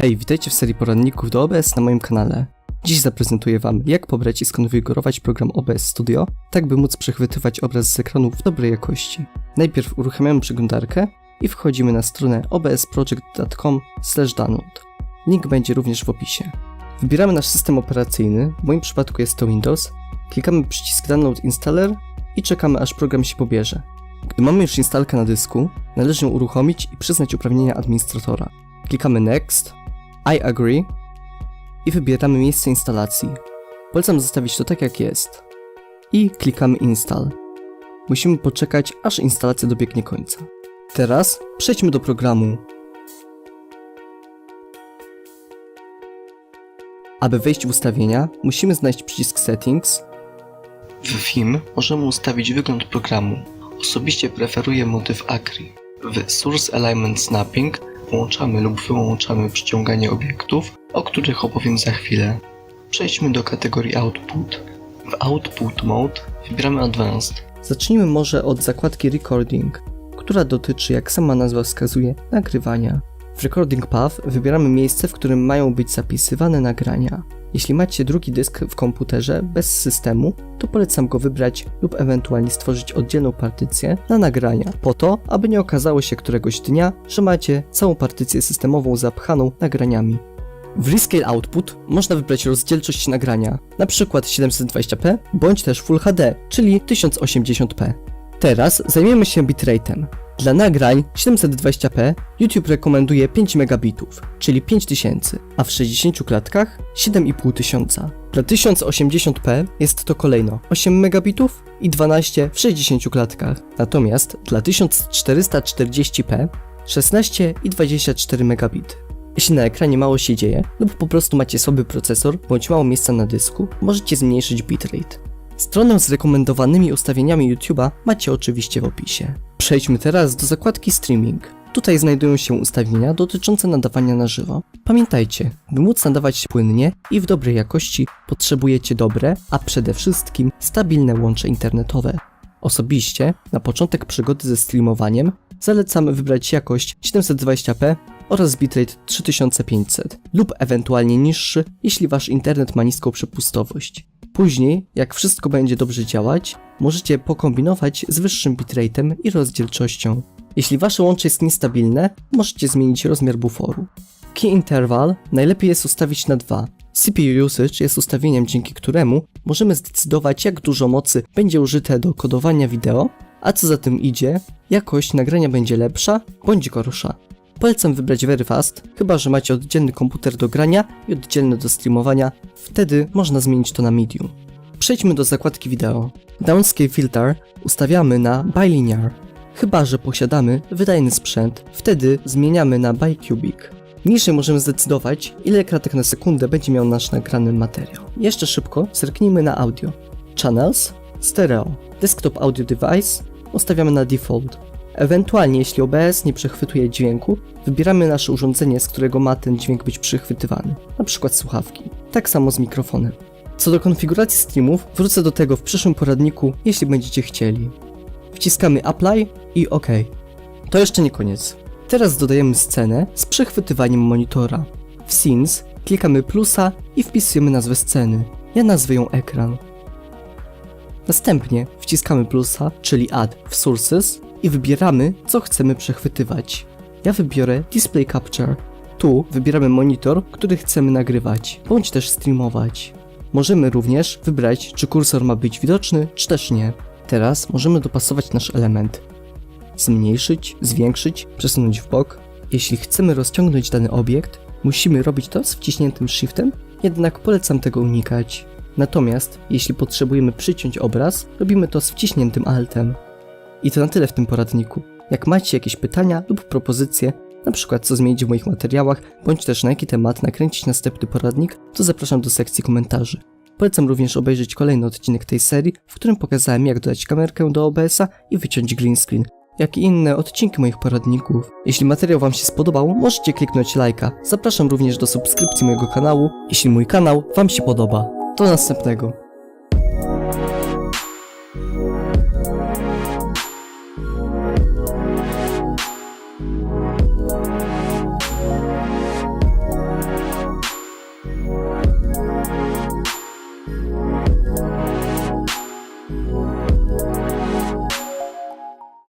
Hej, witajcie w serii poradników do OBS na moim kanale. Dziś zaprezentuję Wam, jak pobrać i skonfigurować program OBS Studio, tak by móc przechwytywać obraz z ekranu w dobrej jakości. Najpierw uruchamiamy przeglądarkę i wchodzimy na stronę obsproject.com download. Link będzie również w opisie. Wybieramy nasz system operacyjny, w moim przypadku jest to Windows, klikamy przycisk Download Installer i czekamy aż program się pobierze. Gdy mamy już instalkę na dysku, należy ją uruchomić i przyznać uprawnienia administratora. Klikamy Next, I agree i wybieramy miejsce instalacji. Polecam zostawić to tak jak jest. I klikamy Install. Musimy poczekać, aż instalacja dobiegnie końca. Teraz przejdźmy do programu. Aby wejść w ustawienia, musimy znaleźć przycisk Settings. W Theme możemy ustawić wygląd programu. Osobiście preferuję motyw Acri. W Source Alignment Snapping włączamy lub wyłączamy przyciąganie obiektów, o których opowiem za chwilę. Przejdźmy do kategorii Output. W Output Mode wybieramy Advanced. Zacznijmy może od zakładki Recording, która dotyczy, jak sama nazwa wskazuje, nagrywania. W Recording Path wybieramy miejsce, w którym mają być zapisywane nagrania. Jeśli macie drugi dysk w komputerze bez systemu, to polecam go wybrać lub ewentualnie stworzyć oddzielną partycję na nagrania, po to, aby nie okazało się któregoś dnia, że macie całą partycję systemową zapchaną nagraniami. W Rescale Output można wybrać rozdzielczość nagrania, np. 720p bądź też Full HD, czyli 1080p. Teraz zajmiemy się bitrate'em. Dla nagrań 720p YouTube rekomenduje 5 megabitów, czyli 5000, a w 60 klatkach 7500. Dla 1080p jest to kolejno 8 megabitów i 12 w 60 klatkach. Natomiast dla 1440p 16 i 24 megabity. Jeśli na ekranie mało się dzieje lub po prostu macie słaby procesor bądź mało miejsca na dysku, możecie zmniejszyć bitrate. Stronę z rekomendowanymi ustawieniami YouTube'a macie oczywiście w opisie. Przejdźmy teraz do zakładki Streaming. Tutaj znajdują się ustawienia dotyczące nadawania na żywo. Pamiętajcie, by móc nadawać płynnie i w dobrej jakości potrzebujecie dobre, a przede wszystkim stabilne łącze internetowe. Osobiście, na początek przygody ze streamowaniem, zalecamy wybrać jakość 720p oraz bitrate 3500 lub ewentualnie niższy, jeśli wasz internet ma niską przepustowość. Później, jak wszystko będzie dobrze działać, możecie pokombinować z wyższym bitrate'em i rozdzielczością. Jeśli wasze łącze jest niestabilne, możecie zmienić rozmiar buforu. Key interval najlepiej jest ustawić na 2. CPU usage jest ustawieniem, dzięki któremu możemy zdecydować, jak dużo mocy będzie użyte do kodowania wideo, a co za tym idzie, jakość nagrania będzie lepsza bądź gorsza. Polecam wybrać Very Fast, chyba że macie oddzielny komputer do grania i oddzielny do streamowania, wtedy można zmienić to na medium. Przejdźmy do zakładki wideo. Downscale Filter ustawiamy na Bilinear. Chyba że posiadamy wydajny sprzęt, wtedy zmieniamy na Bicubic. Niżej możemy zdecydować, ile kratek na sekundę będzie miał nasz nagrany materiał. Jeszcze szybko zerknijmy na audio. Channels, Stereo, Desktop Audio Device ustawiamy na Default. Ewentualnie, jeśli OBS nie przechwytuje dźwięku, wybieramy nasze urządzenie, z którego ma ten dźwięk być przechwytywany, np. słuchawki. Tak samo z mikrofonem. Co do konfiguracji streamów, wrócę do tego w przyszłym poradniku, jeśli będziecie chcieli. Wciskamy Apply i OK. To jeszcze nie koniec. Teraz dodajemy scenę z przechwytywaniem monitora. W Scenes klikamy plusa i wpisujemy nazwę sceny. Ja nazwę ją ekran. Następnie wciskamy plusa, czyli Add w Sources i wybieramy, co chcemy przechwytywać. Ja wybiorę Display Capture. Tu wybieramy monitor, który chcemy nagrywać, bądź też streamować. Możemy również wybrać, czy kursor ma być widoczny, czy też nie. Teraz możemy dopasować nasz element. Zmniejszyć, zwiększyć, przesunąć w bok. Jeśli chcemy rozciągnąć dany obiekt, musimy robić to z wciśniętym shiftem, jednak polecam tego unikać. Natomiast jeśli potrzebujemy przyciąć obraz, robimy to z wciśniętym altem. I to na tyle w tym poradniku. Jak macie jakieś pytania lub propozycje, na przykład co zmienić w moich materiałach, bądź też na jaki temat nakręcić następny poradnik, to zapraszam do sekcji komentarzy. Polecam również obejrzeć kolejny odcinek tej serii, w którym pokazałem jak dodać kamerkę do OBS-a i wyciąć green screen, jak i inne odcinki moich poradników. Jeśli materiał Wam się spodobał, możecie kliknąć lajka. Zapraszam również do subskrypcji mojego kanału, jeśli mój kanał Wam się podoba. Do następnego.